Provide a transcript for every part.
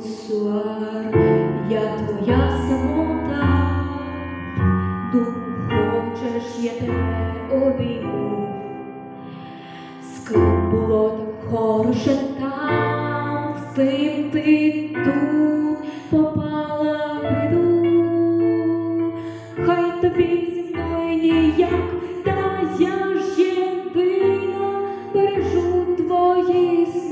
Бонсуар, я твоя самота, думаю, хочеш, я тебе обійму. Ким було так хороше там, з тим ти тут попала в біду. Хай тобі зі мною ніяк, та я ж єдина бережу твої сни.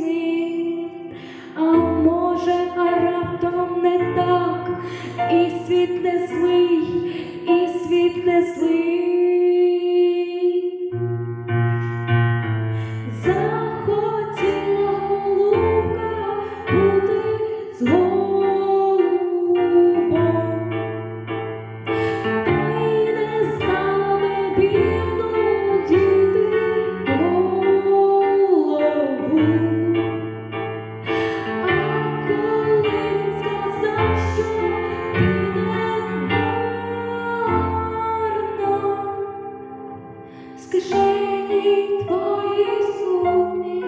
Так, і світ не твої сукні.